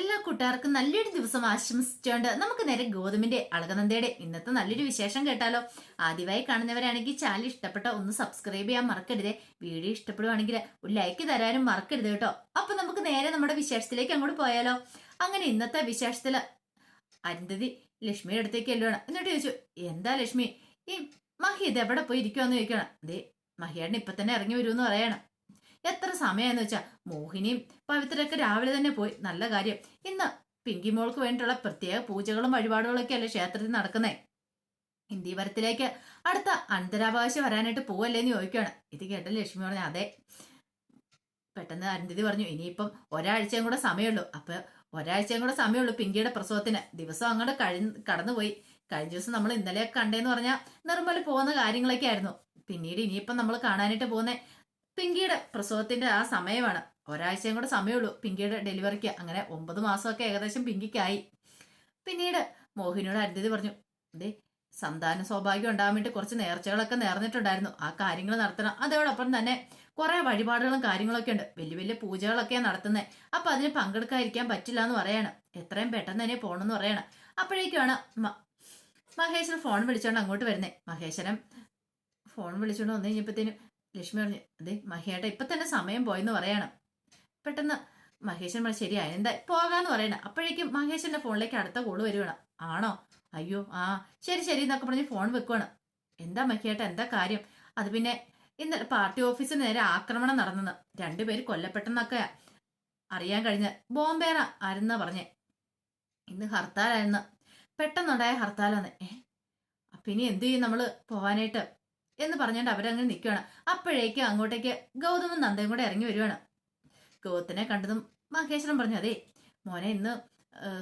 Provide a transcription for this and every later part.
എല്ലാ കൂട്ടുകാർക്കും നല്ലൊരു ദിവസം ആശംസിച്ചുകൊണ്ട് നമുക്ക് നേരെ ഗോതമ്പിന്റെ അളകനന്ദയുടെ ഇന്നത്തെ നല്ലൊരു വിശേഷം കേട്ടാലോ. ആദ്യമായി കാണുന്നവരാണെങ്കിൽ ചാനൽ ഇഷ്ടപ്പെട്ട ഒന്ന് സബ്സ്ക്രൈബ് ചെയ്യാൻ മറക്കരുതേ. വീഡിയോ ഇഷ്ടപ്പെടുവാണെങ്കിൽ ഒരു ലൈക്ക് തരാനും മറക്കരുത് കേട്ടോ. അപ്പൊ നമുക്ക് നേരെ നമ്മുടെ വിശേഷത്തിലേക്ക് അങ്ങോട്ട് പോയാലോ. അങ്ങനെ ഇന്നത്തെ വിശേഷത്തിൽ അരുന്ധതി ലക്ഷ്മിയുടെ അടുത്തേക്ക് ചെല്ലുവാണ്. എന്നിട്ട് ചോദിച്ചു എന്താ ലക്ഷ്മി? ഈ മഹി ഇത് എവിടെ പോയി ഇരിക്കുവാന്ന് ചോദിക്കണം ദേ മഹിയാടിന് ഇപ്പൊ തന്നെ ഇറങ്ങി വരുമെന്ന് പറയണം. എത്ര സമയമെന്ന് വെച്ചാൽ മോഹിനിയും പവിത്രയൊക്കെ രാവിലെ തന്നെ പോയി. നല്ല കാര്യം. ഇന്ന് പിങ്കി മോൾക്ക് വേണ്ടിയുള്ള പ്രത്യേക പൂജകളും വഴിപാടുകളൊക്കെ അല്ലേ ക്ഷേത്രത്തിൽ നടക്കുന്നേ? ഹിന്ദിപരത്തിലേക്ക് അടുത്ത അന്തരാവകാശം വരാനായിട്ട് പോവല്ലേന്ന് ചോദിക്കുകയാണ് ഇത് കേട്ട ലക്ഷ്മി പറഞ്ഞു അതെ. പെട്ടെന്ന് അരുന്ധതി പറഞ്ഞു ഇനിയിപ്പം ഒരാഴ്ചയും കൂടെ സമയമുള്ളൂ. അപ്പൊ ഒരാഴ്ചയും കൂടെ സമയമുള്ളൂ പിങ്കിയുടെ പ്രസവത്തിന്. ദിവസം അങ്ങോട്ട് കഴി കടന്നുപോയി. കഴിഞ്ഞ ദിവസം നമ്മൾ ഇന്നലെ കണ്ടേന്ന് പറഞ്ഞാൽ നിർമ്മൽ പോകുന്ന കാര്യങ്ങളൊക്കെ ആയിരുന്നു പിന്നീട് ഇനിയിപ്പം നമ്മൾ കാണാനായിട്ട് പോകുന്ന പിങ്കിയുടെ പ്രസവത്തിന്റെ ആ സമയമാണ്. ഒരാഴ്ചയും കൂടെ സമയമുള്ളൂ. പിങ്കിയുടെ ഡെലിവറിക്ക്. അങ്ങനെ ഒമ്പത് മാസമൊക്കെ ഏകദേശം പിങ്കിക്കായി. പിന്നീട് മോഹിനിയോട് അരുതി പറഞ്ഞു ദേ സന്താന സൗഭാഗ്യം ഉണ്ടാകാൻ വേണ്ടി കുറച്ച് നേർച്ചകളൊക്കെ നേർന്നിട്ടുണ്ടായിരുന്നു. ആ കാര്യങ്ങൾ നടത്തണം. അതോടൊപ്പം തന്നെ കുറെ വഴിപാടുകളും കാര്യങ്ങളൊക്കെ ഉണ്ട്. വലിയ വലിയ പൂജകളൊക്കെയാണ് നടത്തുന്നത് അപ്പൊ അതിന് പങ്കെടുക്കാതിരിക്കാൻ പറ്റില്ല എന്ന് പറയാണ്. എത്രയും പെട്ടെന്ന് തന്നെ പോണെന്ന് പറയണം. അപ്പോഴേക്കാണ് മ- മഹേശ്വരൻ ഫോൺ വിളിച്ചോണ്ട് അങ്ങോട്ട് വരുന്നത് മഹേശ്വരൻ ഫോൺ വിളിച്ചോണ്ട് വന്നു കഴിഞ്ഞപ്പോഴത്തേനും ലക്ഷ്മി പറഞ്ഞു അതെ മഹിയേട്ട ഇപ്പൊ തന്നെ സമയം പോയെന്ന് പറയണം. പെട്ടെന്ന് മഹേശൻ പറഞ്ഞു ശരി എന്താ പോകാന്ന് പറയണം അപ്പോഴേക്കും മഹേശന്റെ ഫോണിലേക്ക് അടുത്ത കോൾ വരുവാണ്. ആണോ? അയ്യോ ആ ശരി ശരി എന്നൊക്കെ പറഞ്ഞ് ഫോൺ വെക്കുവാണ്. എന്താ മഹിയേട്ട എന്താ കാര്യം? അത് പിന്നെ ഇന്നലെ പാർട്ടി ഓഫീസിന് നേരെ ആക്രമണം നടന്നത്. രണ്ടുപേര് കൊല്ലപ്പെട്ടെന്നൊക്കെ അറിയാൻ കഴിഞ്ഞ ബോംബേറ ആരെന്നാ പറഞ്ഞേ? ഇന്ന് ഹർത്താലായിരുന്നു. പെട്ടെന്നുണ്ടായ ഹർത്താലാന്ന്. ഏ? ഇനി എന്ത് ചെയ്യും നമ്മൾ പോവാനായിട്ട്? എന്ന് പറഞ്ഞുകൊണ്ട് അവരങ്ങനെ നിൽക്കുകയാണ് അപ്പോഴേക്കും അങ്ങോട്ടേക്ക് ഗൗതമും നന്ദയും കൂടെ ഇറങ്ങി വരുവാണ്. ഗൗതത്തിനെ കണ്ടതും മഹേശ്വരൻ പറഞ്ഞു അതെ മോനെ ഇന്ന്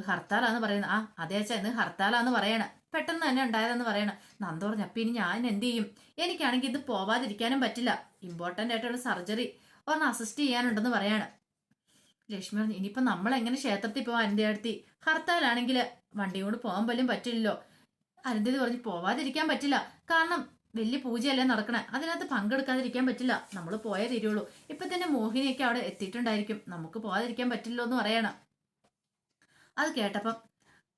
ഹർത്താലാന്ന് പറയുന്നത് ആ അതെ അച്ഛാ ഇന്ന് ഹർത്താലാന്ന് പറയണ. പെട്ടെന്ന് തന്നെ ഉണ്ടായതെന്ന് പറയണ. നന്ദ പറഞ്ഞു അപ്പൊ ഇനി ഞാൻ എന്ത് ചെയ്യും? എനിക്കാണെങ്കിൽ ഇത് പോവാതിരിക്കാനും പറ്റില്ല. ഇമ്പോർട്ടന്റ് ആയിട്ടുള്ള സർജറി ഒന്ന് അസിസ്റ്റ് ചെയ്യാനുണ്ടെന്ന് പറയാണ്. ലക്ഷ്മി പറഞ്ഞു ഇനിയിപ്പോ നമ്മൾ എങ്ങനെ ക്ഷേത്രത്തിൽ പോവാൻ അരുന്ധതി അടുത്തി ഹർത്താലാണെങ്കിൽ വണ്ടി കൊണ്ട് പോകാൻ പോലും പറ്റില്ലല്ലോ. അനന്തി പറഞ്ഞു പോവാതിരിക്കാൻ പറ്റില്ല. കാരണം വലിയ പൂജയല്ലേ നടക്കണേ? അതിനകത്ത് പങ്കെടുക്കാതിരിക്കാൻ പറ്റില്ല. നമ്മൾ പോയേ തീരുള്ളൂ. ഇപ്പൊ തന്നെ മോഹിനിയൊക്കെ അവിടെ എത്തിയിട്ടുണ്ടായിരിക്കും. നമുക്ക് പോകാതിരിക്കാൻ പറ്റില്ലോ എന്ന് പറയണം. അത് കേട്ടപ്പം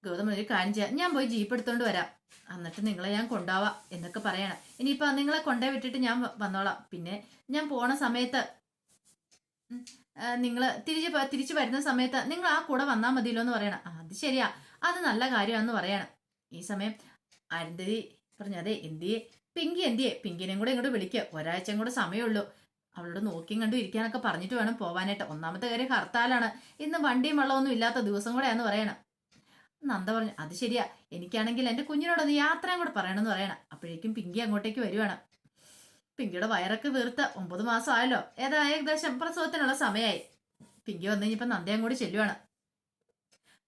ഗൗതം ഒരു ചെയ്യാം. ഞാൻ പോയി ജീപ്പ് എടുത്തോണ്ട് വരാം. എന്നിട്ട് നിങ്ങളെ ഞാൻ കൊണ്ടാവാ എന്നൊക്കെ പറയണം. ഇനിയിപ്പൊ നിങ്ങളെ കൊണ്ടേ വിട്ടിട്ട് ഞാൻ വന്നോളാം. പിന്നെ ഞാൻ പോണ സമയത്ത് നിങ്ങൾ തിരിച്ച് തിരിച്ചു വരുന്ന സമയത്ത് നിങ്ങൾ ആ കൂടെ വന്നാൽ മതിയല്ലോ എന്ന് പറയണം. അത് ശരിയാ. അത് നല്ല കാര്യമാണെന്ന് പറയണം. ഈ സമയം അരുന്ധതി പറഞ്ഞു അതെ എന്തിയെ? പിങ്കി എന്തിയെ? പിങ്കിനെയും കൂടെ ഇങ്ങോട്ട് വിളിക്കുക ഒരാഴ്ചയും കൂടെ സമയമുള്ളൂ. അവളോട് നോക്കിയും കണ്ടു ഇരിക്കാനൊക്കെ പറഞ്ഞിട്ട് വേണം പോവാനായിട്ട്. ഒന്നാമത്തെ കാര്യം ഹർത്താലാണ്. ഇന്ന് വണ്ടിയും വെള്ളമൊന്നും ഇല്ലാത്ത ദിവസം കൂടെയാന്ന് പറയണം. നന്ദ പറഞ്ഞു അത് ശരിയാ. എനിക്കാണെങ്കിൽ എന്റെ കുഞ്ഞിനോടൊന്ന് യാത്രയും കൂടെ പറയണമെന്ന് പറയണം. അപ്പോഴേക്കും പിങ്കി അങ്ങോട്ടേക്ക് വരുവാണ്. പിങ്കിയുടെ വയറൊക്കെ വീർത്ത ഒമ്പത് മാസം ആയല്ലോ ഏതാ? ഏകദേശം പ്രസവത്തിനുള്ള സമയമായി പിങ്കി വന്നു കഴിഞ്ഞപ്പോ നന്ദയും കൂടി ചെല്ലുവാണ്.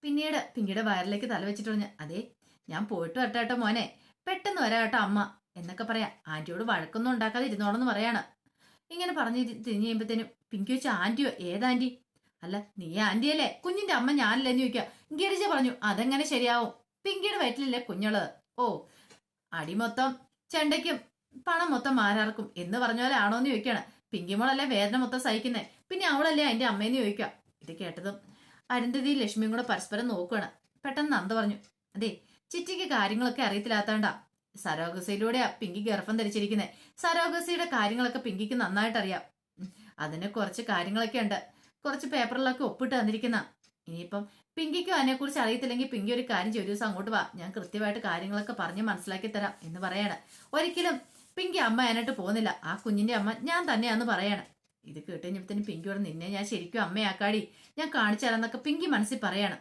പിന്നീട് പിങ്കിയുടെ വയറിലേക്ക് തല വെച്ചിട്ട് പറഞ്ഞു അതെ ഞാൻ പോയിട്ട് വരട്ടെ കേട്ടോ മോനെ. പെട്ടെന്ന് വരാം കേട്ടോ അമ്മ. എന്നൊക്കെ പറയാ. ആന്റിയോട് വഴക്കൊന്നും ഉണ്ടാക്കാതെ ഇരുന്നോളെന്ന് പറയാണ്. ഇങ്ങനെ പറഞ്ഞ് തിരിഞ്ഞു കഴിയുമ്പത്തേനും പിങ്കി വെച്ച ആന്റിയോ ഏതാന്റി? അല്ല നീ ആന്റിയല്ലേ? കുഞ്ഞിന്റെ അമ്മ ഞാനല്ലെന്ന് ചോദിക്കുക. ഗിരിജ പറഞ്ഞു അതെങ്ങനെ ശരിയാവും? പിങ്കിയുടെ വയറ്റിലല്ലേ കുഞ്ഞുള്ളത്? ഓ അടി മൊത്തം ചെണ്ടയ്ക്കും പണം മൊത്തം മാരാർക്കും എന്ന് പറഞ്ഞ പോലെ ആണോ? എന്ന് ചോദിക്കാണ് പിങ്കിമോളല്ലേ വേദന മൊത്തം സഹിക്കുന്നേ? പിന്നെ അവളല്ലേ അതിന്റെ അമ്മയെന്ന് ചോദിക്കാം ഇത് കേട്ടതും അരുന്ധതി ലക്ഷ്മിയും കൂടെ പരസ്പരം നോക്കുകയാണ് പെട്ടെന്ന് നന്ദ പറഞ്ഞു അതെ ചിറ്റിക്ക് കാര്യങ്ങളൊക്കെ അറിയത്തില്ലാത്തോണ്ടാ സരോഗസിയിലൂടെയാ പിങ്കി ഗർഭം ധരിച്ചിരിക്കുന്നത് സരോഗസിയുടെ കാര്യങ്ങളൊക്കെ പിങ്കിക്ക് നന്നായിട്ട് അറിയാം അതിന് കുറച്ച് കാര്യങ്ങളൊക്കെ ഉണ്ട്. കുറച്ച് പേപ്പറിലൊക്കെ ഒപ്പിട്ട് തന്നിരിക്കുന്ന. ഇനിയിപ്പം പിങ്കിക്കും അതിനെക്കുറിച്ച് അറിയത്തില്ലെങ്കിൽ പിങ്കി ഒരു കാര്യം ചെയ്യും ഒരു ദിവസം അങ്ങോട്ട് വാ. ഞാൻ കൃത്യമായിട്ട് കാര്യങ്ങളൊക്കെ പറഞ്ഞ് മനസ്സിലാക്കി തരാം എന്ന് പറയാണ്. ഒരിക്കലും പിങ്കി അമ്മ അതിനായിട്ട് പോകുന്നില്ല. ആ കുഞ്ഞിന്റെ അമ്മ ഞാൻ തന്നെയാന്ന് പറയാണ്. ഇത് കേട്ടുകഴിഞ്ഞപ്പോൾ കഴിഞ്ഞപ്പോഴത്തേനും പിങ്കി പറഞ്ഞു നിന്നെ. ഞാൻ ശരിക്കും അമ്മയാക്കാടി. ഞാൻ കാണിച്ചു തരാന്നൊക്കെ പിങ്കി മനസ്സിൽ പറയാണ്.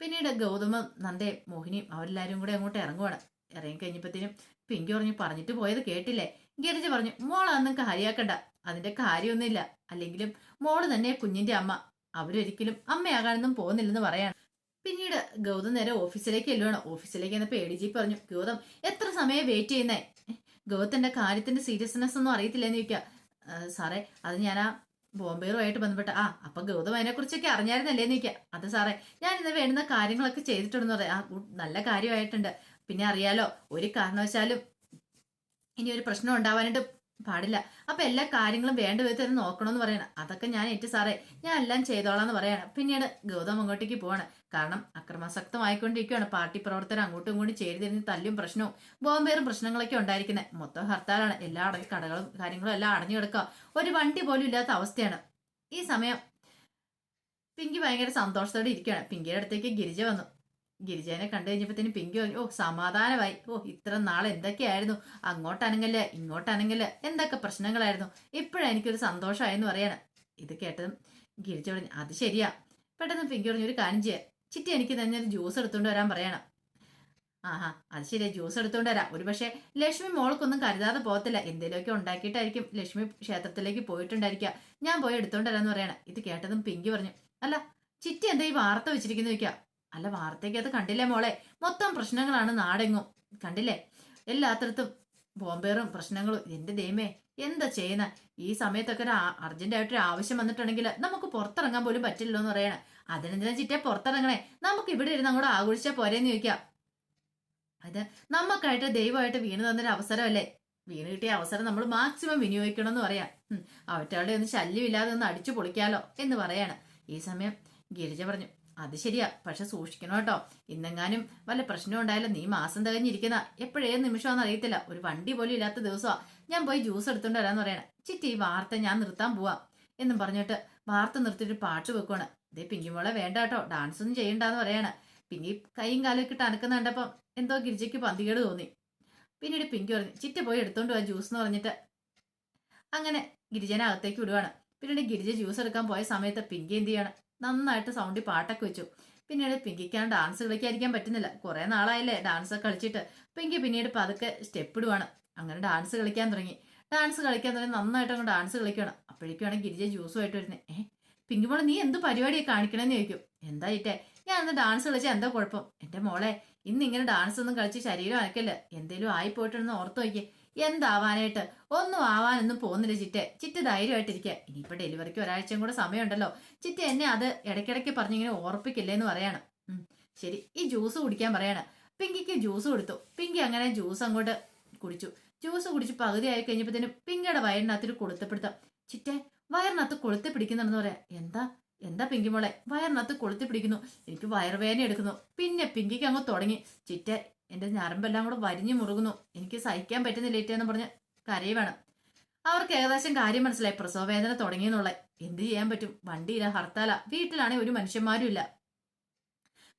പിന്നീട് ഗൗതമം നന്ദേ മോഹിനിയും അവരെല്ലാവരും കൂടെ അങ്ങോട്ട് ഇറങ്ങുവാണ്. ഇറങ്ങി കഴിഞ്ഞപ്പോഴത്തേനും പിങ്കി പറഞ്ഞു പറഞ്ഞിട്ട് പോയത് കേട്ടില്ലേ? ഗിരിജ പറഞ്ഞു മോളൊന്നും കാര്യാക്കണ്ട. അതിന്റെ കാര്യമൊന്നുമില്ല. അല്ലെങ്കിലും മോൾ തന്നെ കുഞ്ഞിന്റെ അമ്മ. അവരൊരിക്കലും അമ്മയാകാനൊന്നും പോകുന്നില്ലെന്ന് പറയാണ്. പിന്നീട് ഗൗതം നേരെ ഓഫീസിലേക്ക് ചെല്ലുവാണ്. ഓഫീസിലേക്ക് എന്നപ്പോ എ ഡി ജി പറഞ്ഞു ഗൗതം എത്ര സമയം വെയിറ്റ് ചെയ്യുന്നേ? ഗൗതത്തിന്റെ കാര്യത്തിന്റെ സീരിയസ്നെസ് ഒന്നും അറിയത്തില്ലെന്ന് ചോദിക്കുക "ആ, സാറേ അത് ഞാൻ ആ ബോംബെറുമായിട്ട് ബന്ധപ്പെട്ട ആ അപ്പൊ ഗൗതം അതിനെ കുറിച്ചൊക്കെ അറിഞ്ഞായിരുന്നല്ലേ എന്ന് ചോദിക്കുക അത് സാറേ ഞാൻ ഇന്ന് വേണ്ടുന്ന കാര്യങ്ങളൊക്കെ ചെയ്തിട്ടുണ്ടെന്ന് പറയാം. ആ നല്ല കാര്യമായിട്ടുണ്ട്. പിന്നെ അറിയാലോ ഒരു കാരണവശാലും ഇനി ഒരു പ്രശ്നം ഉണ്ടാവാനായിട്ട് പാടില്ല. അപ്പൊ എല്ലാ കാര്യങ്ങളും വേണ്ട വിധത്തിൽ തന്നെ നോക്കണമെന്ന് പറയണം. അതൊക്കെ ഞാൻ ഏറ്റു സാറേ ഞാൻ എല്ലാം ചെയ്തോളാം എന്ന് പറയണം. പിന്നീട് ഗൗതം അങ്ങോട്ടേക്ക് പോവാണ്. കാരണം അക്രമാസക്തമായിക്കൊണ്ടിരിക്കുകയാണ് പാർട്ടി പ്രവർത്തകർ അങ്ങോട്ടും കൂടി ചേരി തിരിഞ്ഞ് തല്ലും പ്രശ്നവും ബോംബേറും പ്രശ്നങ്ങളൊക്കെ ഉണ്ടായിരിക്കുന്നത് മൊത്തം ഹർത്താലാണ്. എല്ലാ അട കടകളും കാര്യങ്ങളും എല്ലാം അടഞ്ഞു കിടക്കുക ഒരു വണ്ടി പോലും ഇല്ലാത്ത അവസ്ഥയാണ്. ഈ സമയം പിങ്കി ഭയങ്കര സന്തോഷത്തോടെ ഇരിക്കുകയാണ്. പിങ്കിയുടെ അടുത്തേക്ക് ഗിരിജ വന്നു. ഗിരിജനെ കണ്ടു കഴിഞ്ഞപ്പോഴത്തേന് പിങ്കി പറഞ്ഞു ഓ സമാധാനമായി. ഓ ഇത്ര നാൾ എന്തൊക്കെയായിരുന്നു? അങ്ങോട്ടനങ്ങൽ ഇങ്ങോട്ടനങ്ങൽ എന്തൊക്കെ പ്രശ്നങ്ങളായിരുന്നു? ഇപ്പോഴാണ് എനിക്കൊരു സന്തോഷമായെന്ന് പറയാണ്. ഇത് കേട്ടതും ഗിരിജ പറഞ്ഞു അത് ശരിയാ. പെട്ടെന്ന് പിങ്കി പറഞ്ഞു ഒരു കാര്യം ചെയ്യാം. ചിറ്റി എനിക്ക് തന്നെ ഒരു ജ്യൂസ് എടുത്തുകൊണ്ട് വരാൻ പറയണം. ആഹാ അത് ശരിയാ. ജ്യൂസ് എടുത്തുകൊണ്ട് വരാം. ഒരു പക്ഷേ ലക്ഷ്മി മോൾക്കൊന്നും കരുതാതെ പോകത്തില്ല. എന്തെങ്കിലുമൊക്കെ ഉണ്ടാക്കിയിട്ടായിരിക്കും ലക്ഷ്മി ക്ഷേത്രത്തിലേക്ക് പോയിട്ടുണ്ടായിരിക്കുക. ഞാൻ പോയി എടുത്തോണ്ട് വരാമെന്ന് പറയണം. ഇത് കേട്ടതും പിങ്കി പറഞ്ഞു അല്ല ചിറ്റി എന്താ ഈ വാർത്ത വെച്ചിരിക്കുന്നു ചോദിക്കാം? അല്ല വാർത്തയ്ക്കകത്ത് കണ്ടില്ലേ മോളെ? മൊത്തം പ്രശ്നങ്ങളാണ് നാടെങ്ങും. കണ്ടില്ലേ? എല്ലാത്തരത്തും ബോംബേറും പ്രശ്നങ്ങളും. എന്റെ ദൈമേ എന്താ ചെയ്യുന്ന? ഈ സമയത്തൊക്കെ ഒരു അർജന്റ് ആയിട്ടൊരു ആവശ്യം വന്നിട്ടുണ്ടെങ്കിൽ നമുക്ക് പുറത്തിറങ്ങാൻ പോലും പറ്റില്ലല്ലോ എന്ന് പറയണേ. അതിനെന്തിനാ ചിറ്റേ പുറത്തിറങ്ങണേ? നമുക്ക് ഇവിടെ ഇരുന്ന് അങ്ങോട്ട് ആഘോഷിച്ചാൽ പോരേന്ന് ചോദിക്കാം. അത് നമുക്കായിട്ട് ദൈവമായിട്ട് വീണ് തന്നൊരു അവസരമല്ലേ? വീണ് കിട്ടിയ അവസരം നമ്മൾ മാക്സിമം വിനിയോഗിക്കണം എന്ന് പറയാം അവറ്റകളുടെ ഒന്ന് ശല്യമില്ലാതെ ഒന്ന് അടിച്ചു പൊളിക്കാലോ എന്ന് പറയാണ്. ഈ സമയം ഗിരിജ പറഞ്ഞു അത് ശരിയാ. പക്ഷെ സൂക്ഷിക്കണം കേട്ടോ. ഇന്നെങ്ങാനും വല്ല പ്രശ്നം ഉണ്ടായാലും? നീ മാസം തികഞ്ഞിരിക്കുന്ന എപ്പോഴേ നിമിഷമാണെന്ന് അറിയത്തില്ല. ഒരു വണ്ടി പോലും ഇല്ലാത്ത ദിവസമാ. ഞാൻ പോയി ജ്യൂസ് എടുത്തോണ്ട് വരാന്ന് പറയണേ. ചിറ്റി ഈ വാർത്ത ഞാൻ നിർത്താൻ പോവാ എന്നും പറഞ്ഞിട്ട് വാർത്ത നിർത്തിയിട്ട് പാട്ട് വെക്കുവാണ്. ഇതേ പിങ്കിമോളെ വേണ്ട കേട്ടോ. ഡാൻസ് ഒന്നും ചെയ്യണ്ടെന്ന് പറയാണ്. പിന്നെ ഈ കൈയും കാലും ഒക്കെ ഇട്ട് അനക്കുന്ന എന്തോ ഗിരിജയ്ക്ക് പന്തികേട് തോന്നി. പിന്നീട് പിങ്കി പറഞ്ഞു ചിറ്റ പോയി എടുത്തോണ്ട് പോവാ ജ്യൂസ് എന്ന് പറഞ്ഞിട്ട് അങ്ങനെ ഗിരിജനെ അകത്തേക്ക് വിടുവാണ്. പിന്നീട് ഗിരിജ ജ്യൂസ് എടുക്കാൻ പോയ സമയത്ത് പിങ്കി എന്ത് ചെയ്യാണ്? നന്നായിട്ട് സൗണ്ടിൽ പാട്ടൊക്കെ വെച്ചു. പിന്നീട് പിങ്കിക്കാൻ ഡാൻസ് കളിക്കാതിരിക്കാൻ പറ്റുന്നില്ല. കുറേ നാളായില്ലേ ഡാൻസ് കളിച്ചിട്ട്. പിങ്കി പിന്നീട് പതുക്കെ സ്റ്റെപ്പ് ഇടുവാണ്. അങ്ങനെ ഡാൻസ് കളിക്കാൻ തുടങ്ങി. ഡാൻസ് കളിക്കാൻ തുടങ്ങി. നന്നായിട്ട് അങ്ങ് ഡാൻസ് കളിക്കണം അപ്പോഴേക്കാണ് ഗിരിജ ജ്യൂസുമായിട്ട് വരുന്നത് ഏഹ് പിങ്കി മോളെ നീ എന്ത് പരിപാടിയാണ് കാണിക്കണമെന്ന് ചോദിക്കും. എന്താ ഇട്ടേ ഞാൻ അന്ന് ഡാൻസ് കളിച്ചാൽ എന്താ കുഴപ്പം? എന്റെ മോളെ ഇന്ന് ഇങ്ങനെ ഡാൻസ് ഒന്നും കളിച്ച് ശരീരം അനക്കല്ല? എന്തേലും ആയി പോയിട്ടുണ്ടെന്ന് ഓർത്ത് നോക്കിയേ. എന്താവാനായിട്ട്? ഒന്നും ആവാനൊന്നും പോകുന്നില്ല ചിറ്റെ. ചിറ്റ് ധൈര്യമായിട്ടിരിക്കുക ഇനിയിപ്പോ ഡെലിവറിക്ക് ഒരാഴ്ചയും കൂടെ സമയമുണ്ടല്ലോ. ചിറ്റ എന്നെ അത് ഇടയ്ക്കിടയ്ക്ക് പറഞ്ഞിങ്ങനെ ഓർപ്പിക്കില്ലേ എന്ന് പറയാണ് ശരി. ഈ ജ്യൂസ് കുടിക്കാൻ പറയാണ്. പിങ്കിക്ക് ജ്യൂസ് കൊടുത്തു. പിങ്കി അങ്ങനെ ജ്യൂസ് അങ്ങോട്ട് കുടിച്ചു. ജ്യൂസ് കുടിച്ച് പകുതി ആയി കഴിഞ്ഞപ്പോഴത്തേനും പിങ്കിയുടെ വയറിനകത്തൊരു കൊളുത്തപ്പിടുത്തം. ചിറ്റെ വയറിനകത്ത് കൊളുത്തി പിടിക്കുന്നുണ്ടെന്ന് പറയാം. എന്താ? എന്താ പിങ്കി മോളെ? വയറിനകത്ത് കൊളുത്തി പിടിക്കുന്നു എനിക്ക് വയറുവേദന എടുക്കുന്നു. പിന്നെ പിങ്കിക്ക് അങ്ങ് തുടങ്ങി. ചിറ്റ എന്റെ ഞരമ്പെല്ലാം കൂടെ വരിഞ്ഞു മുറുകുന്നു. എനിക്ക് സഹിക്കാൻ പറ്റുന്നില്ല ഇറ്റേന്ന് പറഞ്ഞ് കരയുവാണ്. അവർക്ക് ഏകദേശം കാര്യം മനസ്സിലായി. പ്രസവ വേദന തുടങ്ങിയെന്നുള്ള. എന്ത് ചെയ്യാൻ പറ്റും? വണ്ടിയില്ല ഹർത്താല. വീട്ടിലാണെങ്കിൽ ഒരു മനുഷ്യന്മാരും ഇല്ല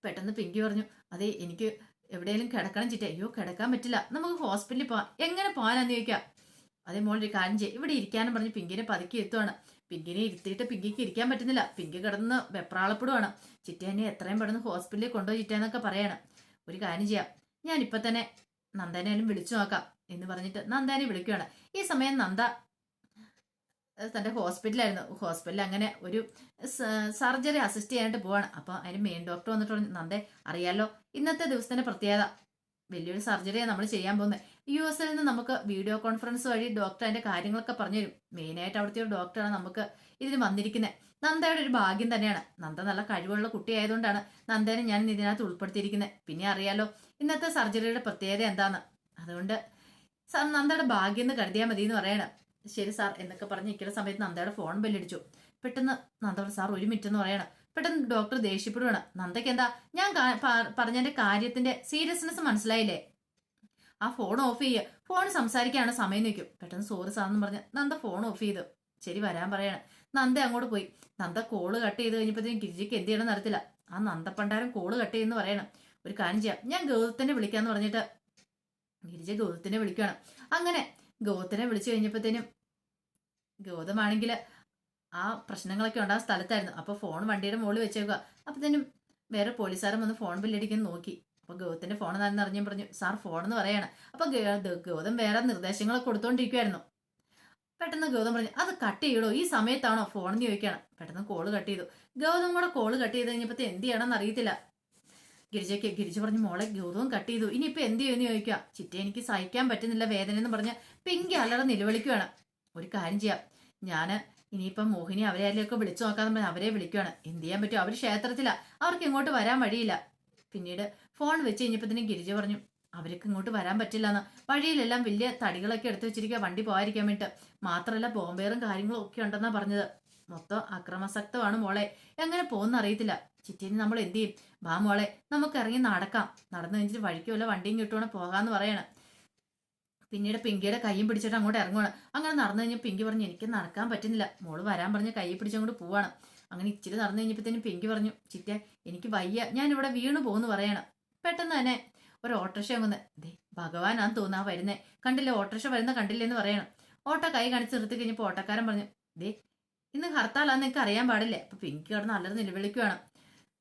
പെട്ടെന്ന് പിങ്കി പറഞ്ഞു അതെ എനിക്ക് എവിടെയെങ്കിലും കിടക്കണം ചിറ്റ. അയ്യോ കിടക്കാൻ പറ്റില്ല. നമുക്ക് ഹോസ്പിറ്റലിൽ പോവാം. എങ്ങനെ പോകാനാന്ന് ചോദിക്കാം. അതേ മോളൊരു കാര്യം ചെയ്യും. ഇവിടെ ഇരിക്കാനും പറഞ്ഞ് പിങ്കിനെ പതുക്കി എത്തുവാണ് പിങ്കിനെ ഇരുത്തിയിട്ട് പിങ്കിക്ക് ഇരിക്കാൻ പറ്റുന്നില്ല. പിങ്കി കിടന്ന് വെപ്രാളപ്പെടുവാണ്. ചിറ്റേനെ എത്രയും പെട്ടെന്ന് ഹോസ്പിറ്റലിൽ കൊണ്ടുപോയി ചിറ്റേന്നൊക്കെ പറയാണ്. ഒരു കാര്യം ചെയ്യാം. ഇപ്പൊ തന്നെ നന്ദനേലും വിളിച്ചു നോക്കാം എന്ന് പറഞ്ഞിട്ട് നന്ദനെ വിളിക്കുകയാണ്. ഈ സമയം നന്ദ തന്റെ ഹോസ്പിറ്റലായിരുന്നു ഹോസ്പിറ്റലിൽ അങ്ങനെ ഒരു സർജറി അസിസ്റ്റ് ചെയ്യാനായിട്ട് പോവാണ്. അപ്പൊ അതിന് മെയിൻ ഡോക്ടർ വന്നിട്ട് പറഞ്ഞു നന്ദേ അറിയാലോ? ഇന്നത്തെ ദിവസത്തിന്റെ പ്രത്യേകത. വലിയൊരു സർജറിയാണ് നമ്മൾ ചെയ്യാൻ പോകുന്നത് യു എസിൽ നിന്ന് നമുക്ക് വീഡിയോ കോൺഫറൻസ് വഴി ഡോക്ടർ അതിന്റെ കാര്യങ്ങളൊക്കെ പറഞ്ഞു തരും. മെയിനായിട്ട് അവിടുത്തെ ഒരു ഡോക്ടറാണ് നമുക്ക് ഇതിന് വന്നിരിക്കുന്നത് നന്ദയുടെ ഒരു ഭാഗ്യം തന്നെയാണ്. നന്ദ നല്ല കഴിവുള്ള കുട്ടിയായതുകൊണ്ടാണ് നന്ദനെ ഞാൻ ഇതിനകത്ത് ഉൾപ്പെടുത്തിയിരിക്കുന്നത് പിന്നെ അറിയാലോ ഇന്നത്തെ സർജറിയുടെ പ്രത്യേകത എന്താന്ന്? അതുകൊണ്ട് സാർ നന്ദയുടെ ഭാഗ്യം എന്ന് കരുതിയാൽ മതി എന്ന് പറയണം. ശരി സാർ എന്നൊക്കെ പറഞ്ഞ് നിൽക്കുന്ന സമയത്ത് നന്ദയുടെ ഫോൺ ബെല്ലടിച്ചു. പെട്ടെന്ന് നന്ദ പറഞ്ഞു, സാർ ഒരു മിനിറ്റ് എന്ന് പറയണം. പെട്ടെന്ന് ഡോക്ടർ ദേഷ്യപ്പെടുവാണ്. നന്ദയ്ക്ക് എന്താ ഞാൻ പറഞ്ഞതിന്റെ കാര്യത്തിന്റെ സീരിയസ്നെസ് മനസ്സിലായില്ലേ? ആ ഫോൺ ഓഫ് ചെയ്യുക ഫോൺ സംസാരിക്കാണ് സമയം നിൽക്കും. പെട്ടെന്ന് സോറി സാറെന്ന് പറഞ്ഞ നന്ദ ഫോൺ ഓഫ് ചെയ്തു. ശരി വരാൻ പറയാണ്. നന്ദ അങ്ങോട്ട് പോയി. നന്ദ കോൾ കട്ട് ചെയ്ത് കഴിഞ്ഞപ്പോഴത്തേക്കും ഗിരിജിക്ക് എന്ത് ചെയ്യണമെന്ന് അറിയത്തില്ല. ആ നന്ദപ്പണ്ടാരം കോൾ കട്ട് ചെയ്യുന്നു പറയണം. ഒരു കാര്യം ചെയ്യാം. ഞാൻ ഗൗതത്തിനെ വിളിക്കാന്ന് പറഞ്ഞിട്ട് ഗിരിജ ഗൗതത്തിനെ വിളിക്കുകയാണ് അങ്ങനെ ഗൗതത്തിനെ വിളിച്ചു കഴിഞ്ഞപ്പോഴത്തേനും ഗൗതമാണെങ്കിൽ ആ പ്രശ്നങ്ങളൊക്കെ ഉണ്ട് ആ സ്ഥലത്തായിരുന്നു. അപ്പൊ ഫോൺ വണ്ടിയുടെ മുകളിൽ വെച്ചേക്കുക തന്നെ വേറെ പോലീസുകാരൻ വന്ന് ഫോൺ ബില്ലടിക്കാൻ നോക്കി. അപ്പൊ ഗൗതത്തിന്റെ ഫോൺ എന്നാന്ന് അറിഞ്ഞു പറഞ്ഞു സാർ ഫോൺ എന്ന് പറയാണ്. അപ്പൊ ഗ- ഗൗതം വേറെ നിർദ്ദേശങ്ങളൊക്കെ കൊടുത്തോണ്ടിരിക്കുവായിരുന്നു. പെട്ടെന്ന് ഗൗതം പറഞ്ഞു അത് കട്ട് ചെയ്യടോ ഈ സമയത്താണോ ഫോൺ എന്ന് ചോദിക്കുകയാണ് പെട്ടെന്ന് കോൾ കട്ട് ചെയ്തു. ഗൗതം കൂടെ കോൾ കട്ട് ചെയ്ത് കഴിഞ്ഞപ്പോ എന്ത് ചെയ്യണമെന്ന് അറിയത്തില്ല. ഗിരിജയ്ക്ക് ഗിരിജ പറഞ്ഞു മോളെ ഗൗതവും കട്ട് ചെയ്തു. ഇനിയിപ്പോ എന്ത് ചെയ്യുമെന്ന് ചോദിക്കുക ചിറ്റ എനിക്ക് സഹിക്കാൻ പറ്റുന്നില്ല വേദന എന്ന് പറഞ്ഞ് പിങ്കി അല്ലറ നിലവിളിക്കുകയാണ് ഒരു കാര്യം ചെയ്യാം. ഞാൻ ഇനിയിപ്പം മോഹിനി അവരെ ആരെയൊക്കെ വിളിച്ചു നോക്കാന്ന് പറഞ്ഞ് അവരെ വിളിക്കുകയാണ് എന്ത് ചെയ്യാൻ പറ്റും? അവർ ക്ഷേത്രത്തിലാ. അവർക്ക് ഇങ്ങോട്ട് വരാൻ വഴിയില്ല. പിന്നീട് ഫോൺ വെച്ച് കഴിഞ്ഞപ്പോഴത്തേനും ഗിരിജ പറഞ്ഞു അവർക്ക് ഇങ്ങോട്ട് വരാൻ പറ്റില്ല എന്ന് വഴിയിലെല്ലാം വലിയ തടികളൊക്കെ എടുത്തു വെച്ചിരിക്കുക വണ്ടി പോകാതിരിക്കാൻ വേണ്ടിട്ട്. മാത്രമല്ല ബോംബേറും കാര്യങ്ങളും ഒക്കെ ഉണ്ടെന്നാ പറഞ്ഞത്. മൊത്തം അക്രമാസക്തമാണ് മോളെ. എങ്ങനെ പോകുന്ന അറിയത്തില്ല. ചിറ്റേന് നമ്മൾ എന്ത് ചെയ്യും? ബാ മോളെ നമുക്ക് ഇറങ്ങി നടക്കാം. നടന്നു കഴിഞ്ഞിട്ട് വഴിക്കുമല്ലോ വണ്ടിയും കിട്ടുവാണ് പോകാന്ന് പറയണം. പിന്നീട് പിങ്കിയുടെ കൈയും പിടിച്ചിട്ട് അങ്ങോട്ട് ഇറങ്ങുവാണ്. അങ്ങനെ നടന്നു കഴിഞ്ഞാൽ പിങ്കി പറഞ്ഞു എനിക്ക് നടക്കാൻ പറ്റുന്നില്ല. മോൾ വരാൻ പറഞ്ഞ് കൈ പിടിച്ചങ്ങോട്ട് പോവാണ്. അങ്ങനെ ഇച്ചിരി നടന്നു കഴിഞ്ഞപ്പോഴത്തേനും പിങ്കി പറഞ്ഞു ചിറ്റ എനിക്ക് വയ്യ. ഞാൻ ഇവിടെ വീണു പോകുന്നു പറയണം. പെട്ടെന്ന് തന്നെ ഒരു ഓട്ടോറിക്ഷ അങ്ങ് ദേ ഭഗവാനാന്ന് തോന്നാ വരുന്നേ. കണ്ടില്ലേ ഓട്ടോറിക്ഷ വരുന്ന കണ്ടില്ലേ എന്ന് പറയണം. ഓട്ടോ കൈ കാണിച്ച് നിർത്തി കഴിഞ്ഞപ്പോൾ ഓട്ടോക്കാരൻ പറഞ്ഞു ദേ ഇന്ന് ഹർത്താലാന്ന് നിങ്ങൾക്ക് അറിയാൻ പാടില്ലേ? അപ്പൊ പിങ്കി കിടന്ന് അല്ലറ നിലവിളിക്കുവാണ്.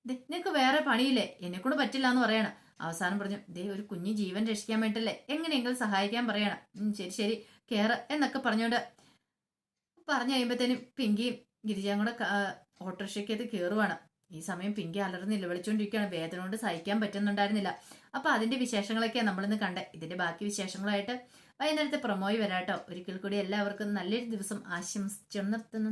ദേ നിനക്ക് വേറെ പണിയില്ലേ? എന്നെ കൂടെ പറ്റില്ല എന്ന് പറയണം. അവസാനം പറഞ്ഞു ദേ ഒരു കുഞ്ഞു ജീവൻ രക്ഷിക്കാൻ വേണ്ടിട്ടല്ലേ? എങ്ങനെയെങ്കിലും സഹായിക്കാൻ പറയണം. ശരി ശരി കേറ് എന്നൊക്കെ പറഞ്ഞോണ്ട് പറഞ്ഞു കഴിയുമ്പോഴത്തേനും പിങ്കിയും ഗിരിജയും കൂടെ ഓട്ടോറിക്ഷയ്ക്കകത്ത് കയറുവാണ് ഈ സമയം പിങ്കി അലർന്ന് നിലവിളിച്ചുകൊണ്ടിരിക്കുകയാണ് വേദന കൊണ്ട് സഹിക്കാൻ പറ്റുന്നുണ്ടായിരുന്നില്ല. അപ്പൊ അതിന്റെ വിശേഷങ്ങളൊക്കെയാണ് നമ്മളിന്ന് കണ്ടത് ഇതിന്റെ ബാക്കി വിശേഷങ്ങളായിട്ട് വൈകുന്നേരത്തെ പ്രൊമോയി വരാട്ടോ. ഒരിക്കൽ കൂടി എല്ലാവർക്കും നല്ലൊരു ദിവസം ആശംസിച്ചു നിർത്തുന്നു